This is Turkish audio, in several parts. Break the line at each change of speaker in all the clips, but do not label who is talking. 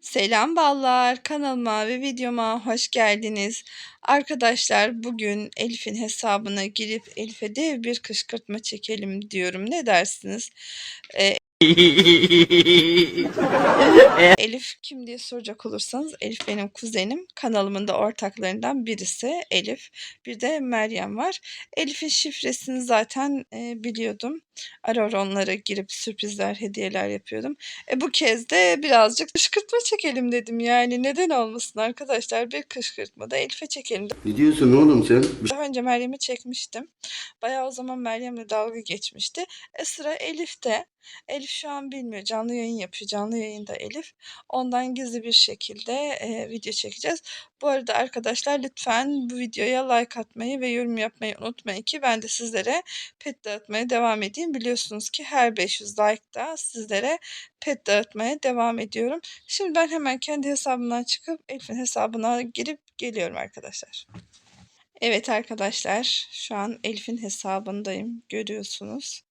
Selam ballar, kanalıma ve videoma hoş geldiniz. Arkadaşlar bugün Elif'in hesabına girip Elif'e dev bir kışkırtma çekelim diyorum. Ne dersiniz? Ee, Elif kim diye soracak olursanız Elif benim kuzenim. Kanalımın da ortaklarından birisi Elif. Bir de Meryem var. Elif'in şifresini zaten e, biliyordum. Ara ara onlara girip sürprizler, hediyeler yapıyordum. E, bu kez de birazcık kışkırtma çekelim dedim. Yani neden olmasın arkadaşlar? Bir kışkırtma da Elif'e çekelim.
Ne diyorsun oğlum sen?
Daha önce Meryem'i çekmiştim. Bayağı o zaman Meryem'le dalga geçmişti. E sıra Elif'te. Elif şu an bilmiyor. Canlı yayın yapıyor. Canlı yayında Elif. Ondan gizli bir şekilde e, video çekeceğiz. Bu arada arkadaşlar lütfen bu videoya like atmayı ve yorum yapmayı unutmayın ki ben de sizlere pet dağıtmaya devam edeyim. Biliyorsunuz ki her 500 like'da sizlere pet dağıtmaya devam ediyorum. Şimdi ben hemen kendi hesabımdan çıkıp Elif'in hesabına girip geliyorum arkadaşlar. Evet arkadaşlar, şu an Elif'in hesabındayım. Görüyorsunuz.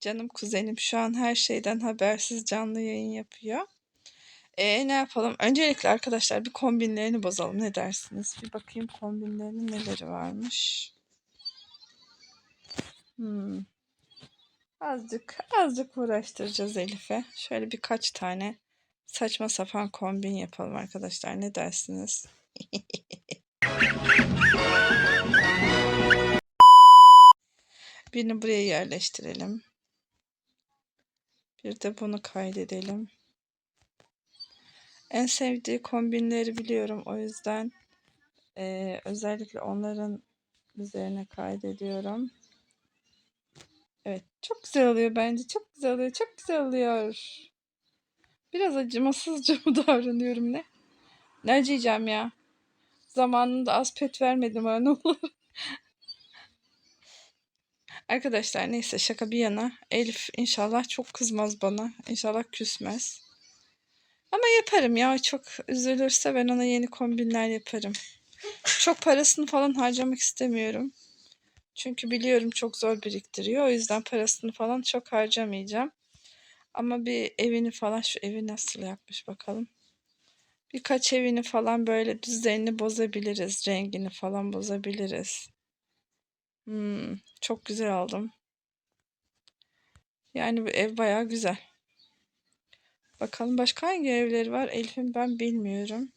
Canım kuzenim şu an her şeyden habersiz canlı yayın yapıyor. E, ne yapalım? Öncelikle arkadaşlar bir kombinlerini bozalım. Ne dersiniz? Bir bakayım kombinlerinin neleri varmış. Hmm. Azıcık, azıcık uğraştıracağız Elif'e. Şöyle birkaç tane saçma sapan kombin yapalım arkadaşlar. Ne dersiniz? Birini buraya yerleştirelim. Bir de bunu kaydedelim. En sevdiği kombinleri biliyorum. O yüzden eee, özellikle onların üzerine kaydediyorum. Evet. Çok güzel oluyor bence. Çok güzel oluyor. Çok güzel oluyor. Biraz acımasızca mı davranıyorum ne? Ne acıyacağım ya? Zamanında az pet vermedim ha ne olur. Arkadaşlar neyse şaka bir yana. Elif inşallah çok kızmaz bana. İnşallah küsmez. Ama yaparım ya. Çok üzülürse ben ona yeni kombinler yaparım. Çok parasını falan harcamak istemiyorum. Çünkü biliyorum çok zor biriktiriyor. O yüzden parasını falan çok harcamayacağım. Ama bir evini falan şu evi nasıl yapmış bakalım. Birkaç evini falan böyle düzenini bozabiliriz. Rengini falan bozabiliriz. Hmm, çok güzel aldım. Yani bu ev bayağı güzel. Bakalım başka hangi evleri var? Elif'in ben bilmiyorum.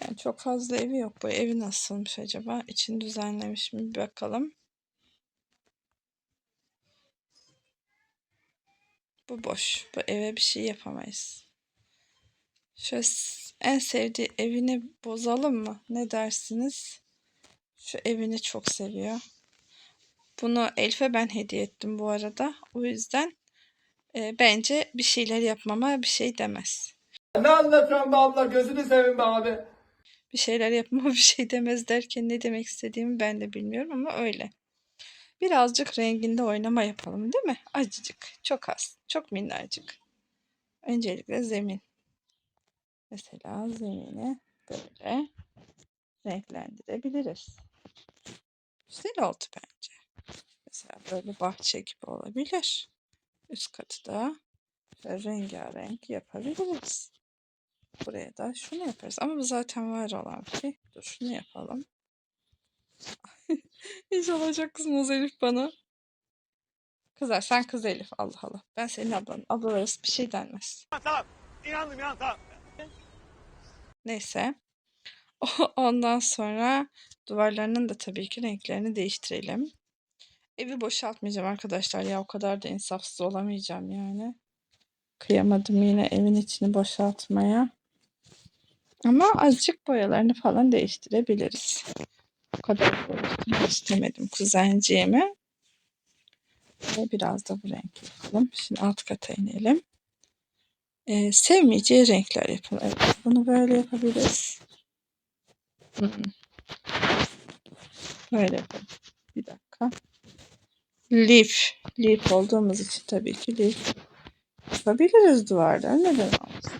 Yani çok fazla evi yok. Bu evi nasılmış acaba? İçini düzenlemiş mi? Bir bakalım. Bu boş. Bu eve bir şey yapamayız. Şöyle en sevdiği evini bozalım mı? Ne dersiniz? Şu evini çok seviyor. Bunu Elif'e ben hediye ettim bu arada. O yüzden e, bence bir şeyler yapmama bir şey demez.
Ne anlatıyorsun be abla gözünü seveyim be abi.
Bir şeyler yapmama bir şey demez derken ne demek istediğimi ben de bilmiyorum ama öyle. Birazcık renginde oynama yapalım değil mi? Acıcık. Çok az. Çok minnacık. Öncelikle zemin. Mesela zemini böyle renklendirebiliriz. Güzel oldu bence. Mesela böyle bahçe gibi olabilir. Üst katı da rengarenk yapabiliriz. Buraya da şunu yaparız. Ama bu zaten var olan bir şey. Dur şunu yapalım. İnşallah çok kızmaz Elif bana. Kızar sen kız Elif. Allah Allah. Ben senin ablan. Ablalarız bir şey denmez.
Tamam inandım ya tamam.
Neyse. Ondan sonra duvarlarının da tabii ki renklerini değiştirelim. Evi boşaltmayacağım arkadaşlar ya o kadar da insafsız olamayacağım yani. Kıyamadım yine evin içini boşaltmaya. Ama azıcık boyalarını falan değiştirebiliriz. O kadar uğraştırmak istemedim kuzenciğimi. Ve biraz da bu renk yapalım. Şimdi alt kata inelim. Ee, sevmeyeceği renkler yapalım. Evet, bunu böyle yapabiliriz. Hmm. Böyle yapalım. Bir dakika. Leaf. Leaf olduğumuz için tabii ki leaf yapabiliriz duvarda. Neden olmasın?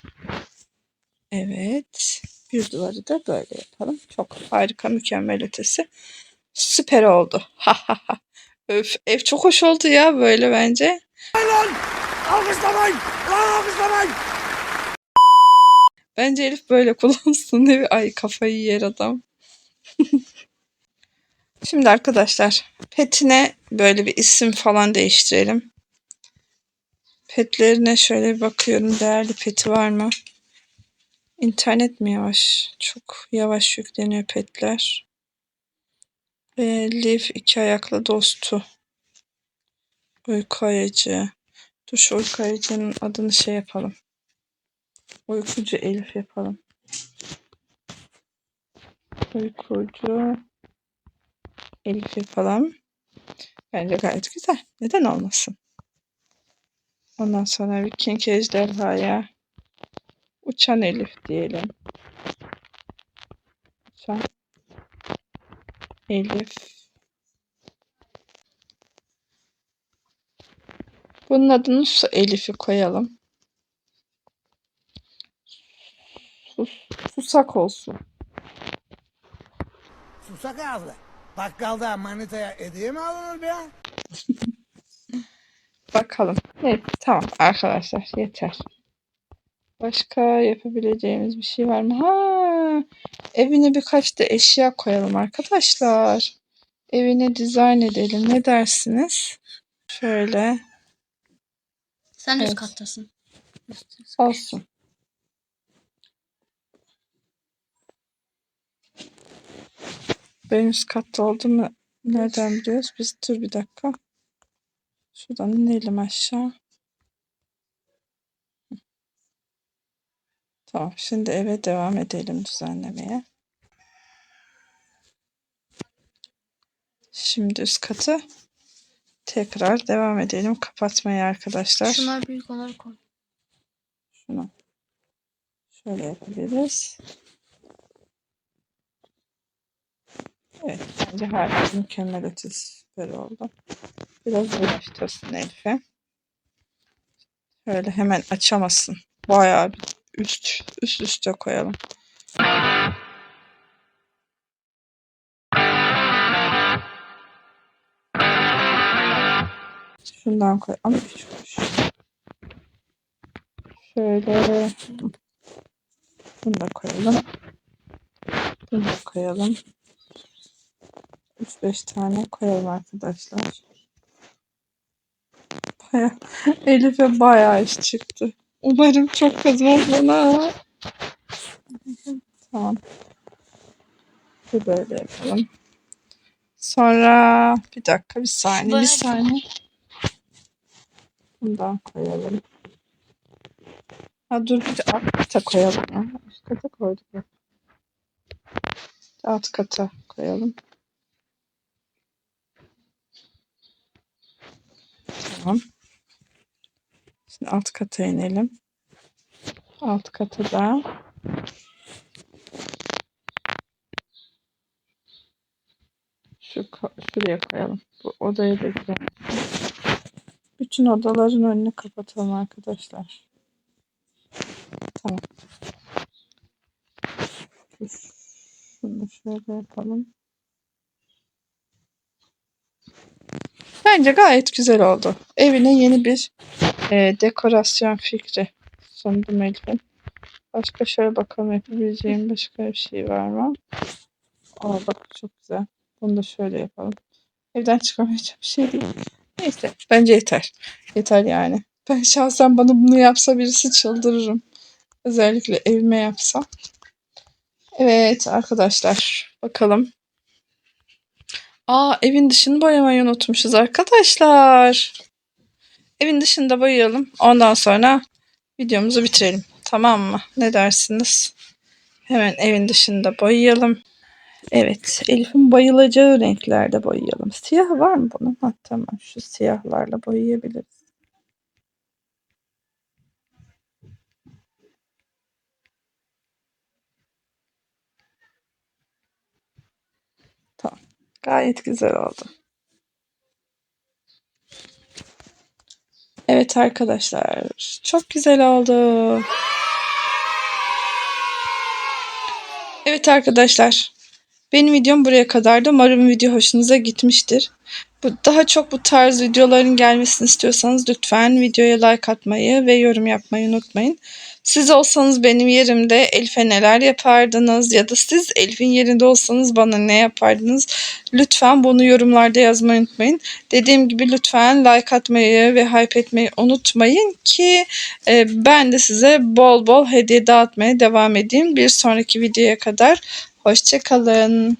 Evet. Bir duvarı da böyle yapalım. Çok harika, mükemmel ötesi. Süper oldu. Ha ha ha. Öf, ev çok hoş oldu ya böyle bence.
Alkışlamayın. Lan alkışlamayın.
Bence Elif böyle kullansın bir- ay kafayı yer adam. Şimdi arkadaşlar petine böyle bir isim falan değiştirelim. Petlerine şöyle bakıyorum. Değerli peti var mı? İnternet mi yavaş? Çok yavaş yükleniyor petler. Ve Liv iki ayaklı dostu. Uyku ayıcı. Dur uyku ayıcının adını şey yapalım. Uykucu Elif yapalım. Uykucu Elif yapalım. Bence gayet güzel. Neden olmasın? Ondan sonra Viking ejderhaya uçan Elif diyelim. Uçan Elif. Bunun adını Su Elif'i koyalım. Sus, susak olsun.
Susak ağzı. Bakkalda manitaya hediye mi alınır be?
Bakalım. Evet, tamam arkadaşlar yeter. Başka yapabileceğimiz bir şey var mı? Ha, evine birkaç da eşya koyalım arkadaşlar. Evini dizayn edelim. Ne dersiniz? Şöyle
Sen
Evet.
üst kattasın.
olsun. Ben üst katta olduğumu nereden biliyoruz? Biz dur bir dakika. Şuradan inelim aşağı. Tamam, şimdi eve devam edelim düzenlemeye. Şimdi üst katı tekrar devam edelim kapatmaya arkadaşlar.
Şunlar büyük onları koy.
Şunu şöyle yapabiliriz. Evet, bence harika, mükemmel ötesi süper oldu. Biraz uğraştırsın Elif'e. Şöyle hemen açamasın. Bayağı bir üst, üst üste koyalım. Şundan koy. Ama. Şöyle. Bunu da koyalım. Bunu da koyalım. 3-5 tane koyalım arkadaşlar. Baya, Elif'e bayağı iş çıktı. Umarım çok kızmaz bana. Tamam. Bu böyle yapalım. Sonra bir dakika bir saniye bir saniye. Bundan koyalım. Ha dur bir de alt kata koyalım ya. Üst kata koyduk ya. Alt kata koyalım. Tamam. Şimdi alt kata inelim. Alt kata da şu şuraya koyalım. Bu odayı da güzel. Bütün odaların önünü kapatalım arkadaşlar. Tamam. Şunu şöyle yapalım. Bence gayet güzel oldu. Evine yeni bir e, dekorasyon fikri sundum Elif'in. Başka şöyle bakalım yapabileceğim başka bir şey var mı? Aa bak çok güzel. Bunu da şöyle yapalım. Evden çıkamayacağım bir şey değil. Neyse bence yeter. Yeter yani. Ben şahsen bana bunu yapsa birisi çıldırırım. Özellikle evime yapsa. Evet arkadaşlar bakalım. Aa evin dışını boyamayı unutmuşuz arkadaşlar. Evin dışında boyayalım. Ondan sonra videomuzu bitirelim. Tamam mı? Ne dersiniz? Hemen evin dışında boyayalım. Evet, Elif'in bayılacağı renklerde boyayalım. Siyah var mı bunun? Ha, tamam, şu siyahlarla boyayabiliriz. Tamam, gayet güzel oldu. Evet arkadaşlar, çok güzel oldu. Evet arkadaşlar, benim videom buraya kadardı. Umarım video hoşunuza gitmiştir. Bu, daha çok bu tarz videoların gelmesini istiyorsanız lütfen videoya like atmayı ve yorum yapmayı unutmayın. Siz olsanız benim yerimde Elif'e neler yapardınız ya da siz Elif'in yerinde olsanız bana ne yapardınız? Lütfen bunu yorumlarda yazmayı unutmayın. Dediğim gibi lütfen like atmayı ve hype etmeyi unutmayın ki e, ben de size bol bol hediye dağıtmaya devam edeyim. Bir sonraki videoya kadar hoşçakalın.